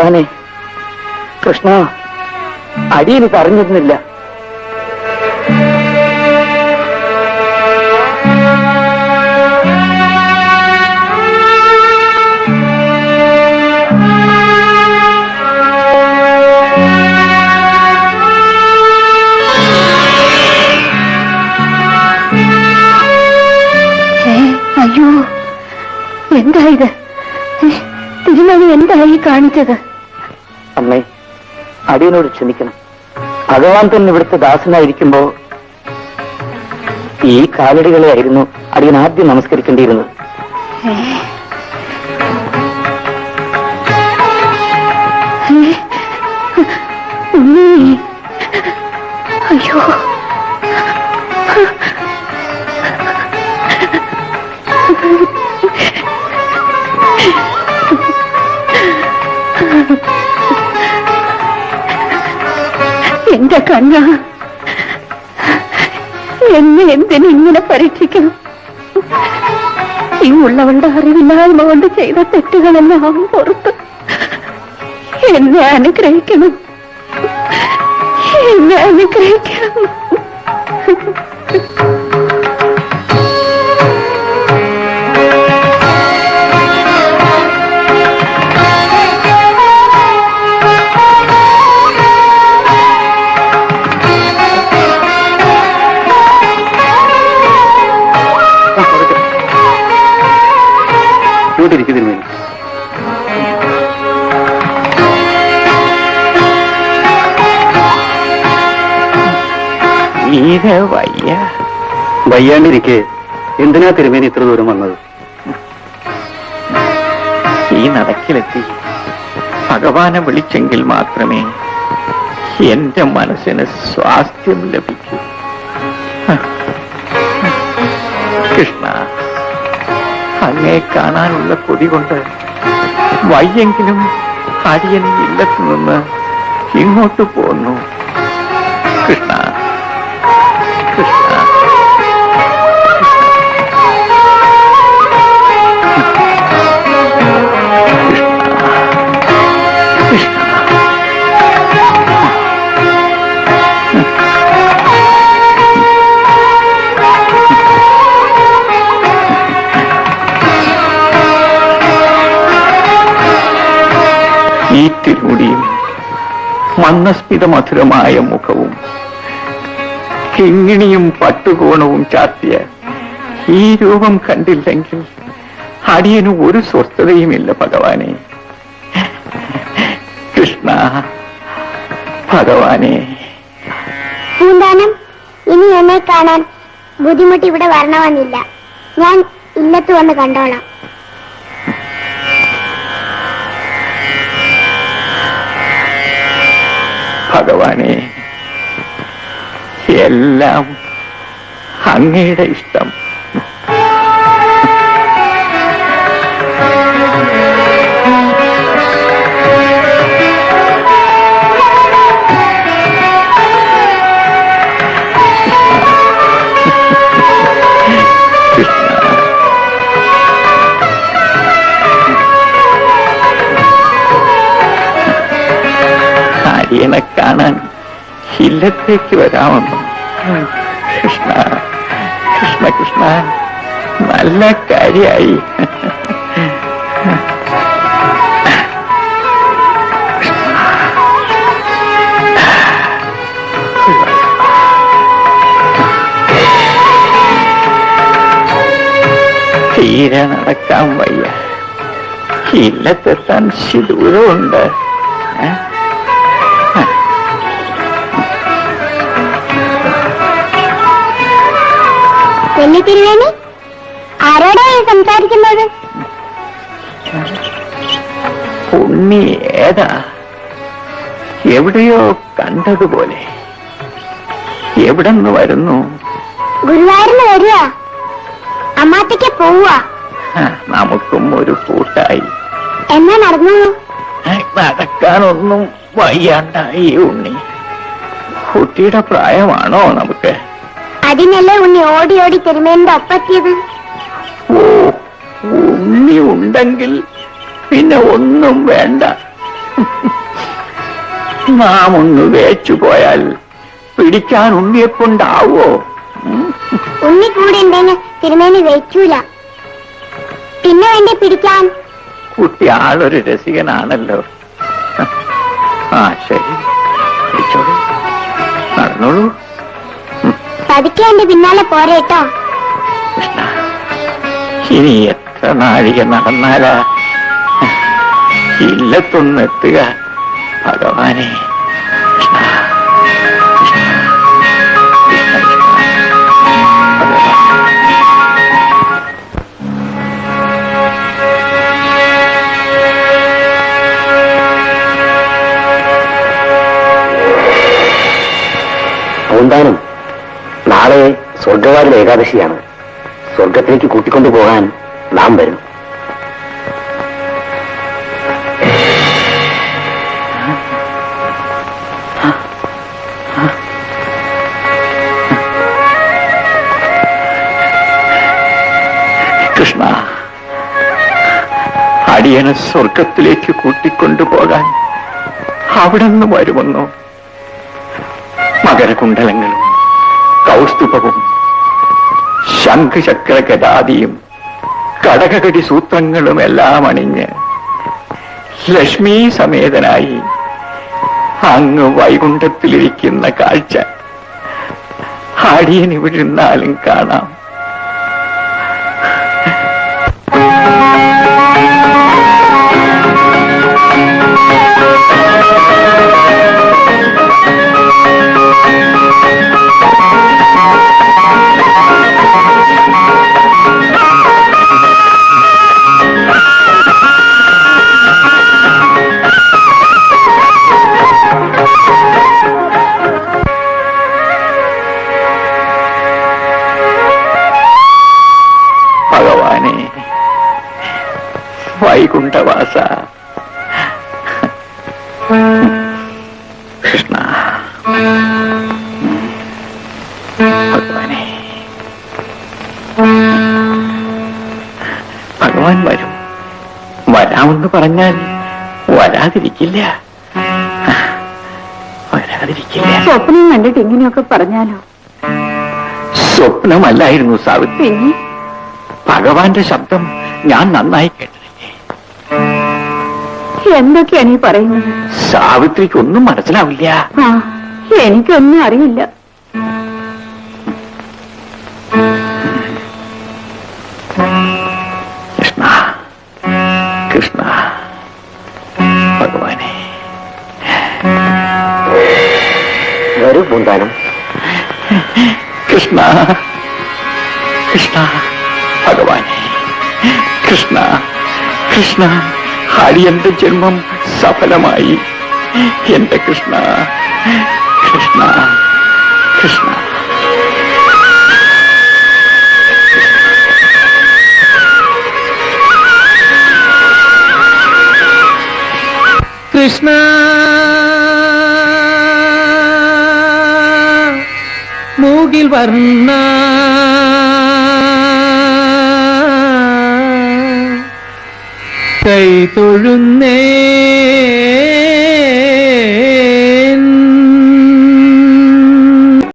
ഭഗവാനെ കൃഷ്ണ അടിയന് പറഞ്ഞിരുന്നില്ല. അയ്യോ എന്താ ഇത്? തിരുമണി എന്തായി കാണിച്ചത്? അടിയനോട് ക്ഷമിക്കണം. ഭഗവാൻ തന്നെ ഇവിടുത്തെ ദാസനായിരിക്കുമ്പോ ഈ കാലടികളെ ആയിരുന്നു അടിയൻ ആദ്യം നമസ്കരിക്കേണ്ടിയിരുന്നത്. എന്റെ കണ്ണ. എന്നെ എന്തിനു ഇങ്ങനെ പരീക്ഷിക്കണം ഈ ഉള്ളവളുടെ അറിവില്ലായ്മ കൊണ്ട് ചെയ്ത തെറ്റുകളെല്ലാം പുറത്ത് എന്നെ അനുഗ്രഹിക്കണം. എന്നെ അനുഗ്രഹിക്കണം. തീരെ വയ്യ വയ്യാണ്ടിരിക്കെ. എന്തിനാ തിരുമേനി ഇത്ര ദൂരം വന്നത്? ഈ നടക്കിലെത്തി ഭഗവാനെ വിളിച്ചെങ്കിൽ മാത്രമേ എന്റെ മനസ്സിന് സ്വാസ്ഥ്യം ലഭിക്കൂ. കൃഷ്ണ അങ്ങേ കാണാനുള്ള കൊതി കൊണ്ട് വയ്യെങ്കിലും അടിയൻ ഇല്ലത്തു നിന്ന് ഇങ്ങോട്ട് പോന്നു. കൃഷ്ണ തിരുമുടിയും മന്ദസ്മിത മധുരമായ മുഖവും കിങ്ങിണിയും പട്ടുകോണവും ചാർത്തിയ ഈ രൂപം കണ്ടില്ലെങ്കിൽ അടിയന് ഒരു സ്വസ്ഥതയുമില്ല ഭഗവാനെ. കൃഷ്ണ ഭഗവാനെ. ഇനി എന്നെ കാണാൻ ബുദ്ധിമുട്ട് ഇവിടെ വരണമെന്നില്ല. ഞാൻ ഇല്ലത്ത് വന്ന് കണ്ടോളാം. ഭഗവാനെ എല്ലാം അങ്ങയുടെ ഇഷ്ടം. അടിയനെ കാണാൻ ഇല്ലത്തേക്ക് വരാമെന്ന് കൃഷ്ണ കൃഷ്ണ കൃഷ്ണ നല്ല കാര്യായി. തീരെ നടക്കാൻ വയ്യ. ഇല്ലത്തെത്താൻ ശിദൂരമുണ്ട് വലിയ ആരോടാ സംസാരിക്കുന്നത്? ഉണ്ണി ഏതാ? എവിടെയോ കണ്ടതുപോലെ. എവിടെന്ന് വരുന്നു? ഗുരുവായൂരിന് വരിക അമ്മാത്തേക്ക് പോവുക നമുക്കും ഒരു കൂട്ടായി. എന്നാ നടന്നു നടക്കാനൊന്നും വയ്യാണ്ടായി ഉണ്ണി. കുട്ടിയുടെ പ്രായമാണോ നമുക്ക്? അതിനല്ലേ ഉണ്ണി ഓടി ഓടി തിരുമേന്റെ ഒപ്പത്തിയത് ഓ ഉണ്ണി ഉണ്ടെങ്കിൽ പിന്നെ ഒന്നും വേണ്ട. നാം ഒന്ന് വേച്ചു പോയാൽ പിടിക്കാൻ ഉണ്ണിയെ കൊണ്ടാവോ ഉണ്ണി കൂടെ ഉണ്ടെങ്കിൽ തിരുമേനി വെച്ചൂല. പിന്നെ വേണ്ടി പിടിക്കാൻ? കുട്ടി ആളൊരു രസികനാണല്ലോ. ആ ശരി. നടന്നോളൂ. പതുക്കെ എന്റെ പിന്നാലെ പോരേട്ടോ കൃഷ്ണ ഇനി എത്ര നാഴിക നടന്നാലാ ഇല്ലത്തൊന്നെത്തുക ഭഗവാനെ കൃഷ്ണ കൃഷ്ണ, കൃഷ്ണ, കൃഷ്ണ. ഭഗവാൻ. പൂന്താനം നാളെ സ്വർഗവാതിൽ ഏകാദശിയാണ്. സ്വർഗത്തിലേക്ക് കൂട്ടിക്കൊണ്ടു പോകാൻ നാം വരും. കൃഷ്ണ അടിയനെ സ്വർഗത്തിലേക്ക് കൂട്ടിക്കൊണ്ടുപോകാൻ അവിടെ നിന്ന് വരുമെന്നോ? മകരകുണ്ടലങ്ങളും കൗസ്തുഭവും ശംഖുചക്ര ഗതാദിയും കടകകടി സൂത്രങ്ങളും എല്ലാം അണിഞ്ഞ് ലക്ഷ്മി സമേതനായി അങ്ങ് വൈകുണ്ഠത്തിലിരിക്കുന്ന കാഴ്ച. അടിയൻ ഇവിടെ ഇരുന്നാലും കാണാം. വൈകുണ്ഠവാസ. കൃഷ്ണ. ഭഗവാനെ. ഭഗവാൻ വരും. വരാമെന്ന് പറഞ്ഞാൽ വരാതിരിക്കില്ല. വരാതിരിക്കില്ല. സ്വപ്നം കണ്ടിട്ട് ഇങ്ങനെയൊക്കെ പറഞ്ഞാലോ? സ്വപ്നമല്ലായിരുന്നു സാവിത്രി. ഭഗവാന്റെ ശബ്ദം ഞാൻ നന്നായി കേട്ടതല്ലേ എന്തൊക്കെയാണ് ഈ പറയുന്നത്? സാവിത്രിക്ക് ഒന്നും മനസ്സിലാവില്ല. ആ എനിക്കൊന്നും അറിയില്ല. കൃഷ്ണ കൃഷ്ണ ഭഗവാനെ. വരൂ പൂന്താനം. കൃഷ്ണ കൃഷ്ണ ഭഗവാനെ. കൃഷ്ണ കൃഷ്ണ. ഹരിയന്റെ ജന്മം സഫലമായി. എന്റെ കൃഷ്ണ കൃഷ്ണ കൃഷ്ണ. കൃഷ്ണ. മൂകിൽ വർണ. കൈ തൊഴുന്നേ.